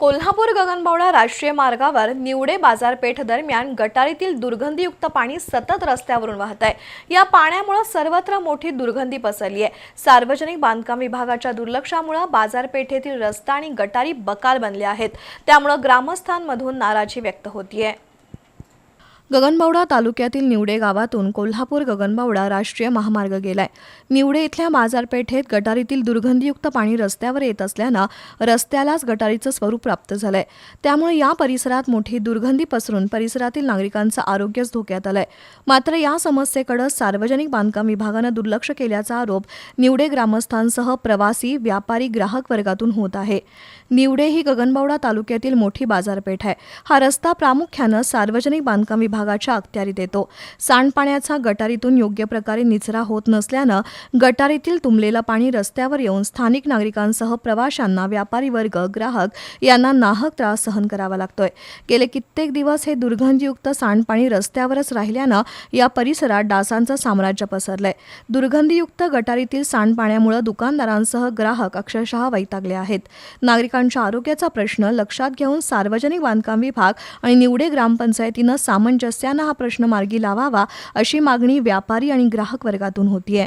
कोल्हापूर गगनबावडा राष्ट्रीय मार्गावर निवडे बाजारपेठ दरम्यान गटारीतील दुर्गंधीयुक्त पाणी सतत रस्त्यावरून वाहत आहे. या पाण्यामुळे सर्वत्र मोठी दुर्गंधी पसरली आहे. सार्वजनिक बांधकाम विभागाच्या दुर्लक्षामुळे बाजारपेठेतील रस्ता आणि गटारी बकाल बनले आहेत. त्यामुळे ग्रामस्थांमधून नाराजी व्यक्त होतीये. गगनबावडा तालुक्यातील निवडे गावातून कोल्हापूर गगनबावडा राष्ट्रीय महामार्ग गेलाय. निवडे इथल्या बाजारपेठेत गटारीतील दुर्गंधीयुक्त पाणी रस्त्यावर येत असल्यानं रस्त्यालाच गटारीचं स्वरूप प्राप्त झालंय. त्यामुळे या परिसरात मोठी दुर्गंधी पसरून परिसरातील नागरिकांचं आरोग्यच धोक्यात आलंय. मात्र या समस्येकडे सार्वजनिक बांधकाम विभागानं दुर्लक्ष केल्याचा आरोप निवडे ग्रामस्थांसह प्रवासी व्यापारी ग्राहक वर्गातून होत आहे. निवडे ही गगनबावडा तालुक्यातील मोठी बाजारपेठ आहे. हा रस्ता प्रामुख्यानं सार्वजनिक बांधकाम विभागाच्या अखत्यारीत येतो. सांडपाण्याचा गटारीतून योग्य प्रकारे निचरा होत नसल्यानं गटारीतील तुंबलेलं पाणी रस्त्यावर येऊन स्थानिक नागरिकांसह प्रवाशांना व्यापारी वर्ग ग्राहक यांना नाहक त्रास सहन करावा लागतोय. गेले कित्येक दिवस हे दुर्गंधीयुक्त सांडपाणी रस्त्यावरच राहिल्यानं या परिसरात डासांचं साम्राज्य पसरलंय. दुर्गंधीयुक्त गटारीतील सांडपाण्यामुळे दुकानदारांसह ग्राहक अक्षरशः वैतागले आहेत. नागरिकांच्या आरोग्याचा प्रश्न लक्षात घेऊन सार्वजनिक बांधकाम विभाग आणि निवडे ग्रामपंचायतीनं सामंजस्यानं हा प्रश्न मार्गी लावावा अशी मागणी व्यापारी आणि ग्राहक वर्गातून होतीये.